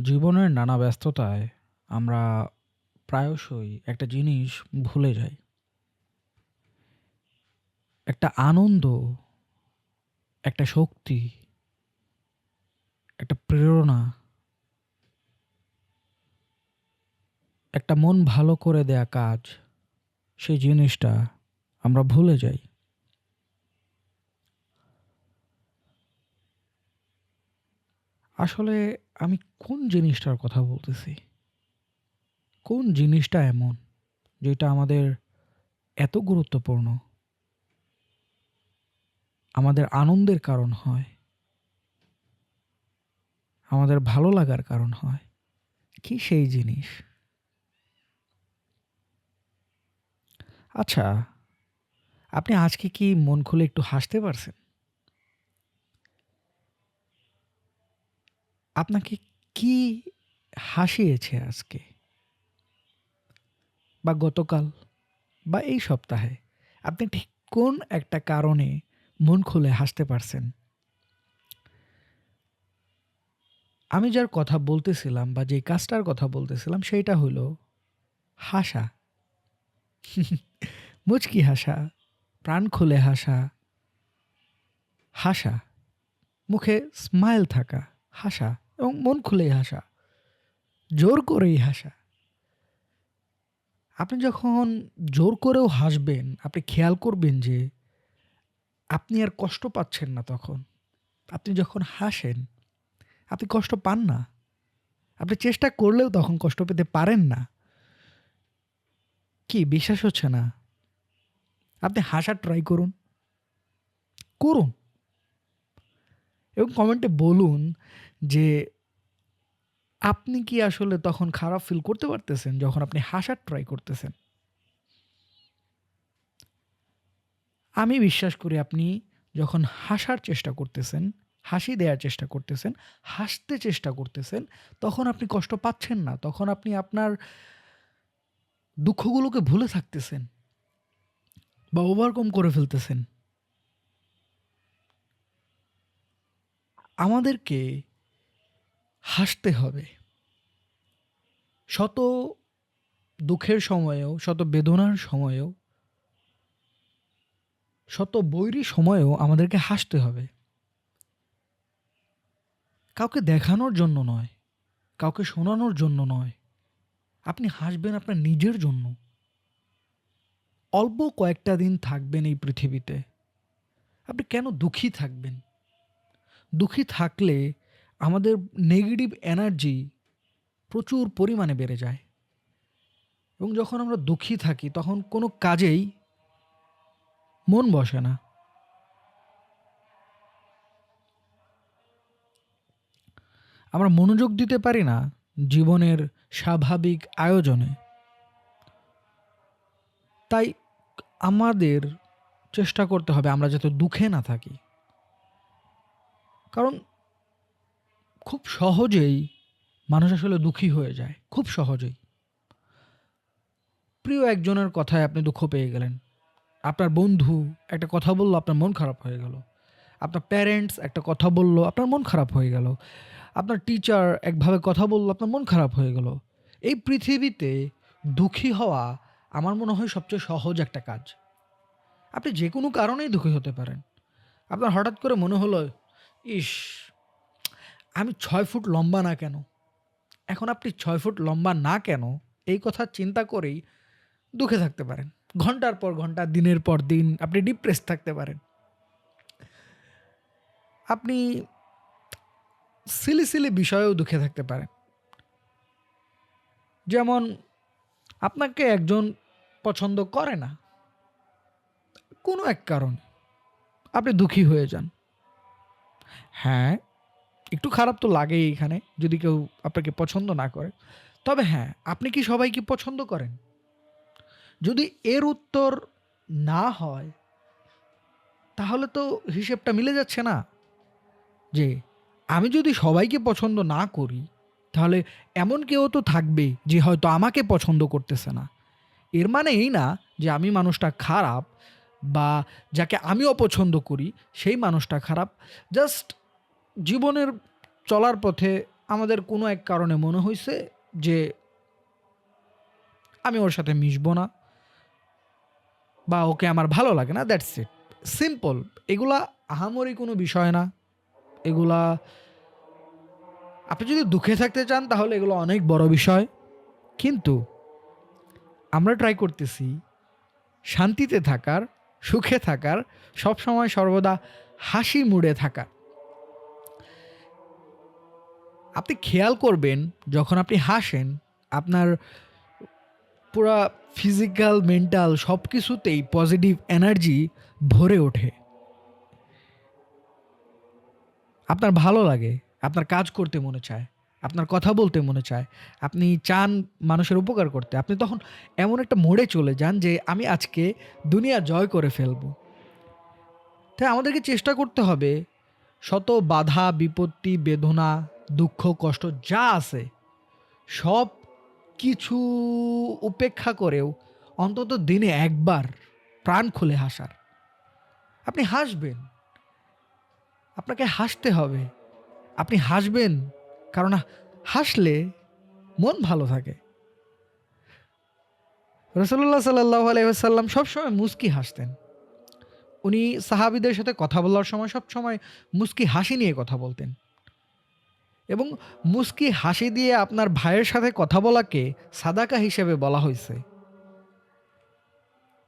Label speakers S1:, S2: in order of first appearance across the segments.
S1: জীবনের নানা ব্যস্ততায় আমরা প্রায়শই একটা জিনিস ভুলে যাই। একটা আনন্দ, একটা শক্তি, একটা প্রেরণা, একটা মন ভালো করে দেয়া কাজ, সেই জিনিসটা আমরা ভুলে যাই। আসলে আমি কোন জিনিসটার কথা বলতেছি? কোন জিনিসটা এমন যেটা আমাদের এত গুরুত্বপূর্ণ? আমাদের আনন্দের কারণ হয়। আমাদের ভালো লাগার কারণ হয়। কি সেই জিনিস? আচ্ছা, আপনি আজকে কি মন খুলে একটু হাসতে পারছেন? আপনাকে কি হাসিয়েছে আজকে? বা গতকাল? বা এই সপ্তাহে? আপনি ঠিক কোন একটা কারণে মন খুলে হাসতে পারছেন? আমি যার কথা বলতেছিলাম বা যেই কাজটার কথা বলতেছিলাম সেইটা হলো হাসা। মুচকি হাসা, প্রাণ খুলে হাসা। হাসা। মুখে স্মাইল থাকা, হাসা এবং মন খুলেই হাসা। জোর করেই হাসা। আপনি যখন জোর করেও হাসবেন, আপনি খেয়াল করবেন যে আপনি আর কষ্ট পাচ্ছেন না তখন। আপনি যখন হাসেন, আপনি কষ্ট পান না। আপনি চেষ্টা করলেও তখন কষ্ট পেতে পারেন না। কি বিশ্বাস হচ্ছে না? আপনি হাসার ট্রাই করুন। করুন। এবং কমেন্টে বলুন যে আপনি কি আসলে তখন খারাপ ফিল করতে পারতেছেন যখন আপনি হাসার ট্রাই করতেছেন? আমি বিশ্বাস করি আপনি যখন হাসার চেষ্টা করতেছেন, হাসি দেয়ার চেষ্টা করতেছেন, হাসতে চেষ্টা করতেছেন, তখন আপনি কষ্ট পাচ্ছেন না। তখন আপনি আপনার দুঃখগুলোকে ভুলে থাকতেছেন। বা ওভারকম করে ফেলতেছেন। আমাদেরকে হাসতে হবে। শত দুঃখের সময়েও, শত বেদনার সময়েও শত বৈরী সময়েও আমাদেরকে হাসতে হবে। কাউকে দেখানোর জন্য নয়, কাউকে শোনানোর জন্য নয়। আপনি হাসবেন আপনার নিজের জন্য। অল্প কয়েকটা দিন থাকবেন এই পৃথিবীতে। আপনি কেন দুঃখী থাকবেন? দুঃখী থাকলে আমাদের নেগেটিভ এনার্জি প্রচুর পরিমাণে বেড়ে যায়। এবং যখন আমরা দুঃখী থাকি, তখন কোনো কাজেই মন বসে না। আমরা মনোযোগ দিতে পারি না জীবনের স্বাভাবিক আয়োজনে। তাই আমাদের চেষ্টা করতে হবে আমরা যাতে দুঃখে না থাকি। কারণ খুব সহজেই মানুষ আসলে দুঃখী হয়ে যায়। খুব সহজেই। প্রিয় একজনের কথায় আপনি দুঃখ পেয়ে গেলেন। আপনার বন্ধু একটা কথা বলল আপনার মন খারাপ হয়ে গেল। আপনার প্যারেন্টস একটা কথা বলল আপনার মন খারাপ হয়ে গেল। আপনার টিচার একভাবে কথা বলল আপনার মন খারাপ হয়ে গেল। এই পৃথিবীতে দুঃখী হওয়া আমার মনে হয় সবচেয়ে সহজ একটা কাজ। আপনি যে কোনো কারণেই দুঃখী হতে পারেন। আপনার হঠাৎ করে মনে হলো, ইস! আমি ছয় ফুট লম্বা না কেন? এখন আপনি ছয় ফুট লম্বা না কেন? এই কথা চিন্তা করেই দুঃখে থাকতে পারেন। ঘণ্টার পর ঘণ্টা, দিনের পর দিন আপনি ডিপ্রেস থাকতে পারেন। আপনি সিলি, সিলি বিষয়েও দুঃখে থাকতে পারেন। যেমন আপনাকে একজন পছন্দ করে না। কোনো এক কারণ আপনি দুঃখী হয়ে যান। হ্যাঁ, একটু খারাপ তো লাগেই এখানে যদি কেউ আপনাকে পছন্দ না করে। তবে হ্যাঁ, আপনি কি সবাইকে পছন্দ করেন? যদি এর উত্তর না হয় তাহলে তো হিসেবটা মিলে যাচ্ছে না। যে আমি যদি সবাইকে পছন্দ না করি তাহলে এমন কেউ তো থাকবে যে হয়তো আমাকে পছন্দ করতেছে না। এর মানে এই না যে আমি মানুষটা খারাপ বা যাকে আমি অপছন্দ করি সেই মানুষটা খারাপ। জাস্ট জীবনের চলার পথে আমাদের কোনো এক কারণে মনে হয়েছে যে আমি ওর সাথে মিশবো না বা ওকে আমার ভালো লাগে না দ্যাটস ইট সিম্পল এগুলা আহামরি কোনো বিষয় না। এগুলা আপনি যদি দুঃখে থাকতে চান তাহলে এগুলো অনেক বড় বিষয়। কিন্তু আমরা ট্রাই করতেছি শান্তিতে থাকার, সুখে থাকার, সবসময় সর্বদা হাসি মুড়ে থাকা আপনি খেয়াল করবেন, যখন আপনি হাসেন, আপনার পুরা ফিজিক্যাল, মেন্টাল সব কিছুতেই পজিটিভ এনার্জি ভরে ওঠে। আপনার ভালো লাগে, আপনার কাজ করতে মনে চায়, আপনার কথা বলতে মনে চায়, আপনি চান মানুষের উপকার করতে। আপনি তখন এমন একটা মোড়ে চলে যান যে, আমি আজকে দুনিয়া জয় করে ফেলব। তাই আমাদেরকে চেষ্টা করতে হবে, শত বাধা, বিপত্তি, বেদনা দুঃখ কষ্ট যা আছে, সব কিছু উপেক্ষা করেও অন্তত দিনে একবার প্রাণ খুলে হাসার। আপনি হাসবেন। আপনাকে হাসতে হবে। আপনি হাসবেন কারণ হাসলে মন ভালো থাকে। রসল্লাহ সাল্লাহ আলাইসাল্লাম সবসময় মুস্কি হাসতেন। উনি সাহাবিদের সাথে কথা বলার সময় সবসময় মুস্কি হাসি নিয়ে কথা বলতেন। এবং মুস্কি হাসি দিয়ে আপনার ভাইয়ের সাথে কথা বলাকে সাদাকা হিসেবে বলা হয়েছে।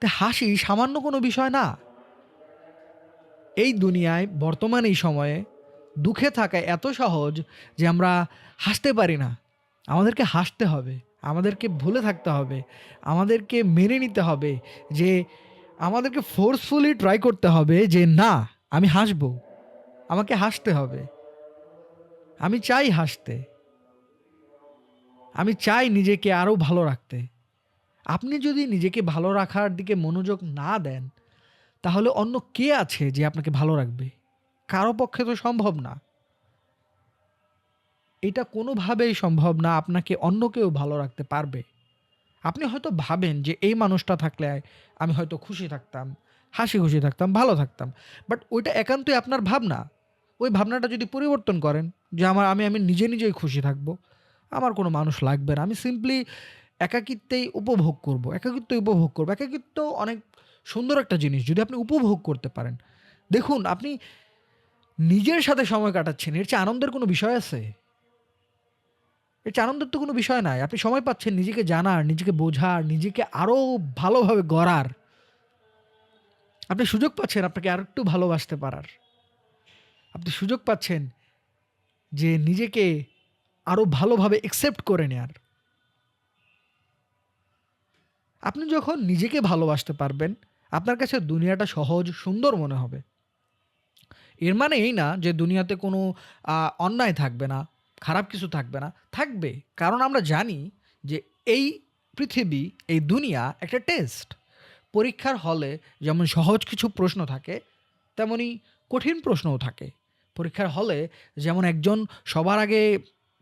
S1: তা হাসি সামান্য কোনো বিষয় না। এই দুনিয়ায়, বর্তমান এই সময়ে দুঃখে থাকা এত সহজ যে আমরা হাসতে পারি না। আমাদেরকে হাসতে হবে, আমাদেরকে ভুলে থাকতে হবে, আমাদেরকে মেনে নিতে হবে যে আমাদেরকে ফোর্সফুলি ট্রাই করতে হবে যে, না, আমি হাসবো। আমাকে হাসতে হবে। আমি চাই হাসতে। আমি চাই নিজেকে আরও ভালো রাখতে। আপনি যদি নিজেকে ভালো রাখার দিকে মনোযোগ না দেন, তাহলে অন্য কে আছে যে আপনাকে ভালো রাখবে? কারও পক্ষে তো সম্ভব না। এটা কোনোভাবেই সম্ভব না আপনাকে অন্য কেউ ভালো রাখতে পারবে। আপনি হয়তো ভাবেন যে এই মানুষটা থাকলে আমি হয়তো খুশি থাকতাম, হাসি খুশি থাকতাম, ভালো থাকতাম, বাট ওইটা একান্তই আপনার ভাবনা। ওই ভাবনাটা যদি পরিবর্তন করেন যে আমার, আমি আমি নিজে নিজেই খুশি থাকব, আমার কোনো মানুষ লাগবে না। আমি সিম্পলি একাকিত্বেই উপভোগ করব একাকিত্ব উপভোগ করব। একাকিত্ব অনেক সুন্দর একটা জিনিস যদি আপনি উপভোগ করতে পারেন। দেখুন, আপনি নিজের সাথে সময় কাটাচ্ছেন, এর চেয়ে আনন্দের কোনো বিষয় আছে? এর চেয়ে আনন্দের তো কোনো বিষয় নাই। আপনি সময় পাচ্ছেন নিজেকে জানার, নিজেকে বোঝার, নিজেকে আরও ভালোভাবে গড়ার। আপনি সুযোগ পাচ্ছেন আপনাকে আর একটু ভালোবাসতে পারার। আপনি সুযোগ পাচ্ছেন যে নিজেকে আরও ভালোভাবে একসেপ্ট করে নেয়ার। আপনি যখন নিজেকে ভালোবাসতে পারবেন, আপনার কাছে দুনিয়াটা সহজ, সুন্দর মনে হবে। এর মানে এই না যে দুনিয়াতে কোনো অন্যায় থাকবে না, খারাপ কিছু থাকবে না, থাকবে। কারণ আমরা জানি যে এই পৃথিবী, এই দুনিয়া একটা টেস্ট পরীক্ষার হলে যেমন সহজ কিছু প্রশ্ন থাকে তেমনি কঠিন প্রশ্নও থাকে। পরীক্ষার হলে যেমন একজন সবার আগে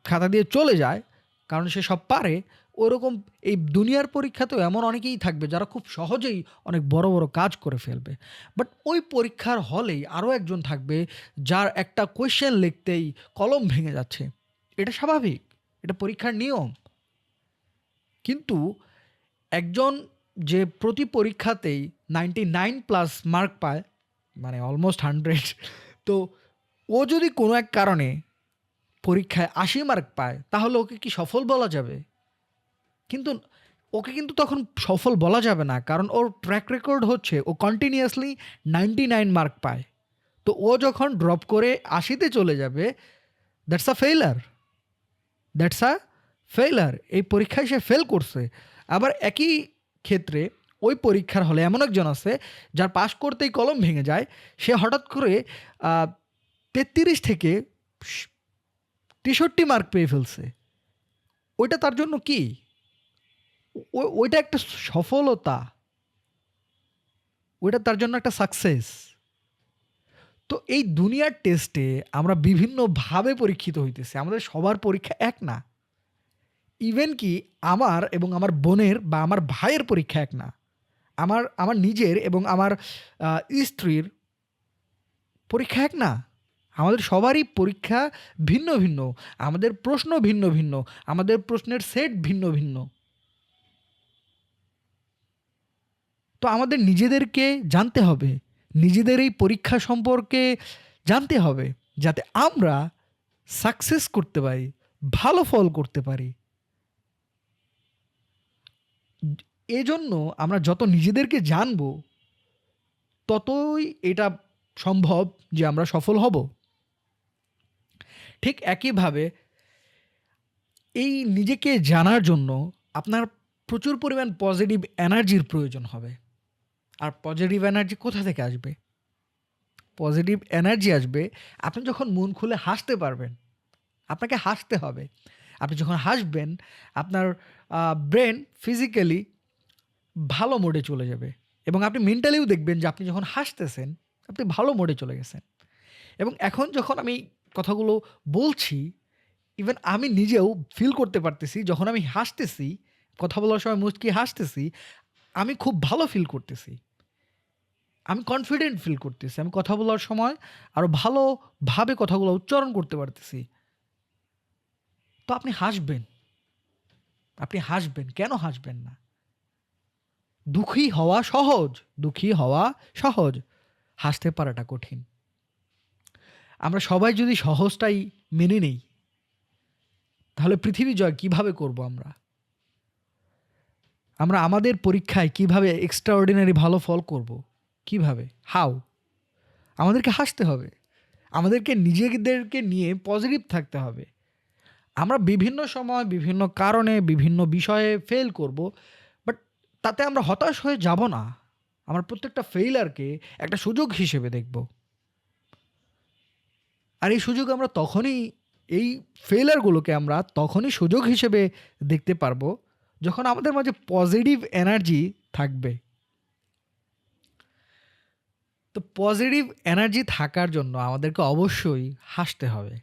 S1: খাতা দিয়ে চলে যায়, কারণ সে সব পারে, ওরকম এই দুনিয়ার পরীক্ষাতেও এমন অনেকেই থাকবে যারা খুব সহজেই অনেক বড় বড় কাজ করে ফেলবে। বাট ওই পরীক্ষার হলেই আরও একজন থাকবে যার একটা কোয়েশ্চেন লিখতেই কলম ভেঙে যাচ্ছে। এটা স্বাভাবিক, এটা পরীক্ষার নিয়ম। কিন্তু একজন যে প্রতি পরীক্ষাতেই নাইনটি নাইন প্লাস মার্ক পায় মানে অলমোস্ট হান্ড্রেড তো ও যদি কোনো এক কারণে পরীক্ষায় আশি মার্ক পায়, তাহলে ওকে কি সফল বলা যাবে? কিন্তু ওকে কিন্তু তখন সফল বলা যাবে না, কারণ ওর ট্র্যাক রেকর্ড হচ্ছে, ও কন্টিনিউয়াসলি নাইনটি নাইন মার্ক পায়। তো ও যখন ড্রপ করে আশিতে চলে যাবে that's a failure that's a failure এই পরীক্ষায় সে ফেল করছে। আবার একই ক্ষেত্রে ওই পরীক্ষার হলে এমন একজন আছে, যার পাশ করতেই কলম ভেঙে যায়, সে হঠাৎ করে তেত্রিশ থেকে তেষট্টি মার্ক পেয়ে ফেলছে। ওইটা তার জন্য কি? ওইটা একটা সফলতা। ওইটা তার জন্য একটা সাকসেস তো এই দুনিয়ার টেস্টে আমরা বিভিন্নভাবে পরীক্ষিত হইতেছি। আমাদের সবার পরীক্ষা এক না। ইভেন কি আমার এবং আমার বোনের বা আমার ভাইয়ের পরীক্ষা এক না। আমার আমার নিজের এবং আমার স্ত্রীর পরীক্ষা এক না। আমাদের সবারই পরীক্ষা ভিন্ন, ভিন্ন। আমাদের প্রশ্ন ভিন্ন, ভিন্ন। আমাদের প্রশ্নের সেট ভিন্ন, ভিন্ন। তো আমাদের নিজেদেরকে জানতে হবে। নিজেদের এই পরীক্ষা সম্পর্কে জানতে হবে। যাতে আমরা সাকসেস করতে পারি, ভালো ফল করতে পারি। এজন্য আমরা যত নিজেদেরকে জানব, ততই এটা সম্ভব যে আমরা সফল হব। ঠিক একইভাবে এই নিজেকে জানার জন্য আপনার প্রচুর পরিমাণ পজিটিভ এনার্জির প্রয়োজন হবে। আর পজিটিভ এনার্জি কোথা থেকে আসবে? পজিটিভ এনার্জি আসবে আপনি যখন মন খুলে হাসতে পারবেন। আপনাকে হাসতে হবে। আপনি যখন হাসবেন আপনার ব্রেন ফিজিক্যালি ভালো মোডে চলে যাবে এবং আপনি মেন্টালিও দেখবেন যে আপনি যখন হাসতেছেন, আপনি ভালো মোডে চলে গেছেন। এবং এখন যখন আমি কথাগুলো বলছি, ইভেন আমি নিজেও ফিল করতে পারতেছি যখন আমি হাসতেছি, কথা বলার সময় মুচকি হাসতেছি, আমি খুব ভালো ফিল করতেছি। আমি কনফিডেন্ট ফিল করতেছি। আমি কথা বলার সময় আরও ভালোভাবে কথাগুলো উচ্চারণ করতে পারতেছি। তো আপনি হাসবেন। আপনি হাসবেন। কেন হাসবেন না? দুঃখী হওয়া সহজ, দুঃখী হওয়া সহজ। হাসতে পারাটা কঠিন। আমরা সবাই যদি সহজটাই মেনে নেই, তাহলে পৃথিবী জয় কীভাবে করব আমরা? আমরা আমাদের পরীক্ষায় কীভাবে এক্সট্রাঅর্ডিনারি ভালো ফল করব? কীভাবে? হাউ? আমাদেরকে হাসতে হবে। আমাদেরকে নিজেদেরকে নিয়ে পজিটিভ থাকতে হবে। আমরা বিভিন্ন সময়, বিভিন্ন কারণে, বিভিন্ন বিষয়ে ফেল করব। বাট তাতে আমরা হতাশ হয়ে যাব না। আমরা প্রত্যেকটা ফেইলারকে একটা সুযোগ হিসেবে দেখব। আর এই সুযোগ আমরা তখনই এই ফেইলিউর গুলোকে আমরা তখনই সুযোগ হিসেবে দেখতে পারব, যখন আমাদের মাঝে পজিটিভ এনার্জি থাকবে। তো পজিটিভ এনার্জি থাকার জন্য আমাদেরকে অবশ্যই হাসতে হবে।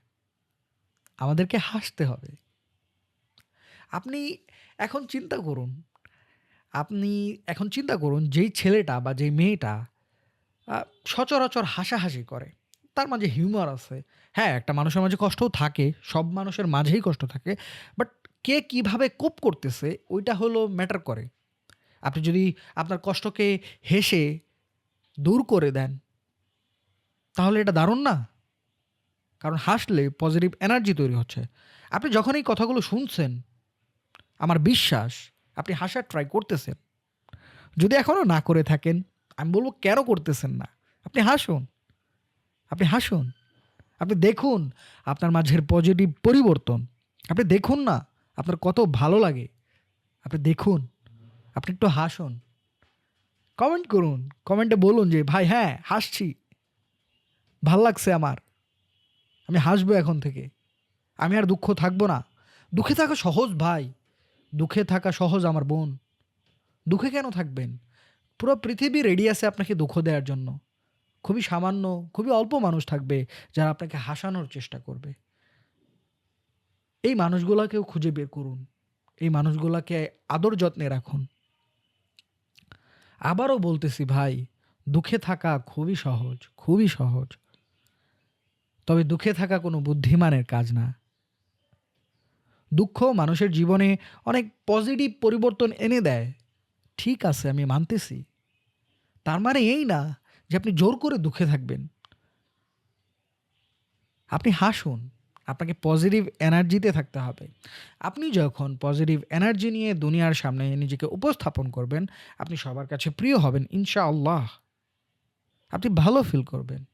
S1: আমাদেরকে হাসতে হবে। আপনি এখন চিন্তা করুন, আপনি এখন চিন্তা করুন যেই ছেলেটা বা যেই মেয়েটা সচরাচর হাসাহাসি করে, তার মাঝে হিউমার আছে। হ্যাঁ, একটা মানুষের মাঝে কষ্টও থাকে। সব মানুষের মাঝেই কষ্ট থাকে। বাট কে কীভাবে কোপ করতেছে ওইটা হলো ম্যাটার করে। আপনি যদি আপনার কষ্টকে হেসে দূর করে দেন, তাহলে এটা দারুণ না? কারণ হাসলে পজিটিভ এনার্জি তৈরি হচ্ছে। আপনি যখন এই কথাগুলো শুনছেন, আমার বিশ্বাস আপনি হাসার ট্রাই করতেছেন। যদি এখনও না করে থাকেন, আমি বলব কেন করতেছেন না? আপনি হাসুন। আপনি হাসুন। আপনি দেখুন আপনার মাঝের পজিটিভ পরিবর্তন। আপনি দেখুন না আপনার কত ভালো লাগে। আপনি দেখুন। আপনি একটু হাসুন। কমেন্ট করুন। কমেন্টে বলুন যে, "ভাই হ্যাঁ, হাসছি। ভালো লাগছে আমার। আমি হাসবো এখন থেকে। আমি আর দুঃখ থাকব না। দুঃখে থাকা সহজ ভাই। দুঃখে থাকা সহজ আমার বোন। দুঃখে কেন থাকবেন? পুরো পৃথিবী রেডি আছে আপনাকে দুঃখ দেওয়ার জন্য। খুবই সামান্য, খুবই অল্প মানুষ থাকবে যারা আপনাকে হাসানোর চেষ্টা করবে। এই মানুষগুলাকেও খুঁজে বের করুন। এই মানুষগুলাকে আদর যত্নে রাখুন। আবারও বলতেছি ভাই, দুঃখে থাকা খুবই সহজ, খুবই সহজ। তবে দুঃখে থাকা কোনো বুদ্ধিমানের কাজ না। দুঃখ মানুষের জীবনে অনেক পজিটিভ পরিবর্তন এনে দেয়। ঠিক আছে আমি মানতেছি। তার মানে এই না যে আপনি জোর করে দুঃখে থাকবেন। আপনি হাসুন। আপনাকে পজিটিভ এনার্জিতে থাকতে হবে। আপনি যখন পজিটিভ এনার্জি নিয়ে দুনিয়ার সামনে নিজেকে উপস্থাপন করবেন, আপনি সবার কাছে প্রিয় হবেন ইনশাআল্লাহ। আপনি ভালো ফিল করবেন।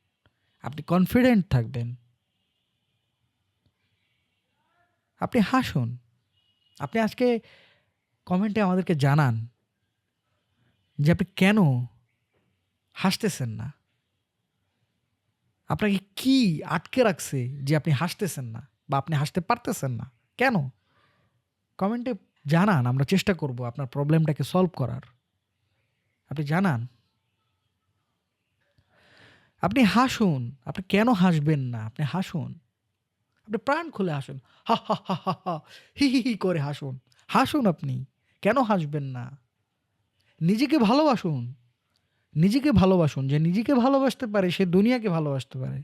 S1: আপনি কনফিডেন্ট থাকবেন। আপনি হাসুন। আপনি আজকে কমেন্টে আমাদেরকে জানান যে আপনি কেন হাসতেছেন না? আপনাকে কি আটকে রাখছে যে আপনি হাসতেছেন না বা আপনি হাসতে পারতেছেন না? কেন? কমেন্টে জানান। আমরা চেষ্টা করব আপনার প্রবলেমটাকে সলভ করার। আপনি জানান। আপনি হাসুন। আপনি কেন হাসবেন না? আপনি হাসুন। আপনি প্রাণ খুলে হাসুন। হা, হা, হা, হা, হা, হি, করে হাসুন। হাসুন আপনি। কেন হাসবেন না? নিজেকে ভালোবাসুন। নিজেকে ভালোবাসুন। যে নিজেকে ভালোবাসতে পারে সে দুনিয়াকে ভালোবাসতে পারে।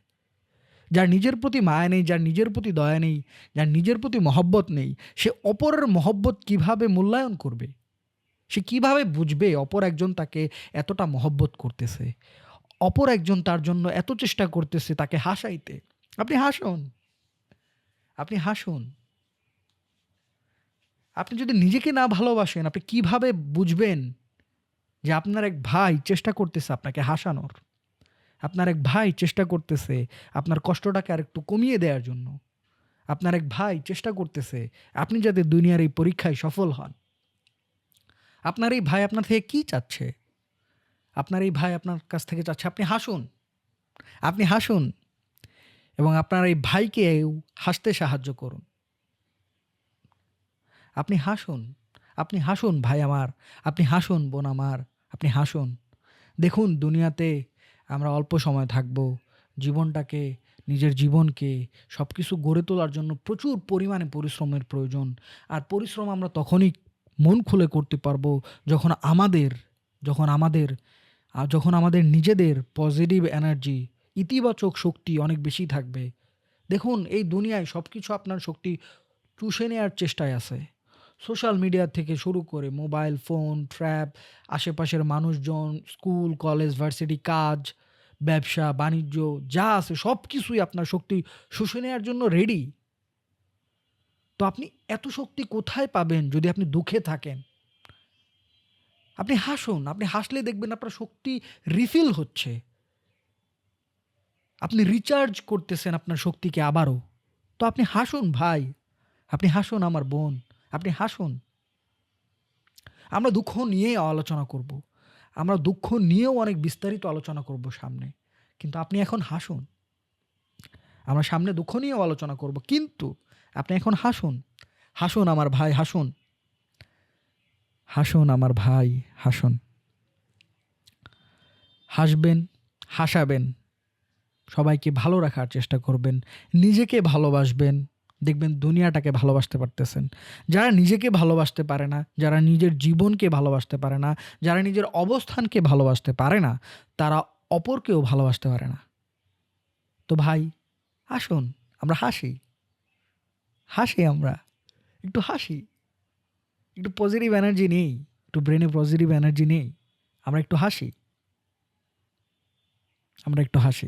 S1: যার নিজের প্রতি মায়া নেই, যার নিজের প্রতি দয়া নেই, যার নিজের প্রতি মহব্বত নেই, সে অপরের মহব্বত কীভাবে মূল্যায়ন করবে? সে কীভাবে বুঝবে অপর একজন তাকে এতটা মহব্বত করতেছে? অপর একজন তার জন্য এত চেষ্টা করতেছে তাকে হাসাইতে। আপনি হাসুন। আপনি হাসুন। আপনি যদি নিজেকে না ভালোবাসেন, আপনি কীভাবে বুঝবেন যে আপনার এক ভাই চেষ্টা করতেছে আপনাকে হাসানোর? আপনার এক ভাই চেষ্টা করতেছে আপনার কষ্টটাকে আর একটু কমিয়ে দেওয়ার জন্য। আপনার এক ভাই চেষ্টা করতেছে আপনি যাতে দুনিয়ার এই পরীক্ষায় সফল হন। আপনার এই ভাই আপনার থেকে কি চাচ্ছে? আপনার এই ভাই আপনার কাছ থেকে চাচ্ছে আপনি হাসুন। আপনি হাসুন এবং আপনার এই ভাইকে হাসতে সাহায্য করুন। আপনি হাসুন, আপনি হাসুন ভাই আমার, আপনি হাসুন বোন আমার, আপনি হাসুন। দেখুন দুনিয়াতে আমরা অল্প সময় থাকব। জীবনটাকে, নিজের জীবনকে সব কিছু গড়ে তোলার জন্য প্রচুর পরিমাণে পরিশ্রমের প্রয়োজন। আর পরিশ্রম আমরা তখনই মন খুলে করতে পারব যখন আমাদের যখন আমাদের যখন আমাদের নিজেদের পজিটিভ এনার্জি, ইতিবাচক শক্তি অনেক বেশি থাকবে। দেখুন এই দুনিয়ায় সব কিছু আপনার শক্তি চুষে নেওয়ার চেষ্টায় আছে। সোশ্যাল মিডিয়া থেকে শুরু করে মোবাইল ফোন, ট্র্যাপ, আশেপাশের মানুষজন, স্কুল, কলেজ, ভার্সিটি, কাজ, ব্যবসা, বাণিজ্য যা আছে সব কিছুই আপনার শক্তি শুষে নেওয়ার জন্য রেডি। তো আপনি এত শক্তি কোথায় পাবেন যদি আপনি দুঃখে থাকেন? আপনি হাসুন, আপনি হাসলে দেখবেন আপনার শক্তি রিফিল হচ্ছে। আপনি রিচার্জ করতেছেন আপনার শক্তিকে আবারও। তো আপনি হাসুন ভাই, আপনি হাসুন আমার বোন, আপনি হাসুন। আমরা দুঃখ নিয়েই আলোচনা করব। আমরা দুঃখ নিয়েও অনেক বিস্তারিত আলোচনা করব সামনে। কিন্তু আপনি এখন হাসুন। আমরা সামনে দুঃখ নিয়েও আলোচনা করব। কিন্তু আপনি এখন হাসুন। হাসুন আমার ভাই হাসুন। হাসুন আমার ভাই হাসুন। হাসবেন, হাসাবেন। সবাইকে ভালো রাখার চেষ্টা করবেন। নিজেকে ভালোবাসবেন। দেখবেন দুনিয়াটাকে ভালোবাসতে পারতেছেন। যারা নিজেকে ভালোবাসতে পারে না, যারা নিজের জীবনকে ভালোবাসতে পারে না, যারা নিজের অবস্থানকে ভালোবাসতে পারে না, তারা অপরকেও ভালোবাসতে পারে না। তো ভাই আসুন আমরা হাসি। হাসি আমরা। একটু হাসি। একটু পজিটিভ এনার্জি নেই। একটু ব্রেনে পজিটিভ এনার্জি নেই। আমরা একটু হাসি। আমরা একটু হাসি।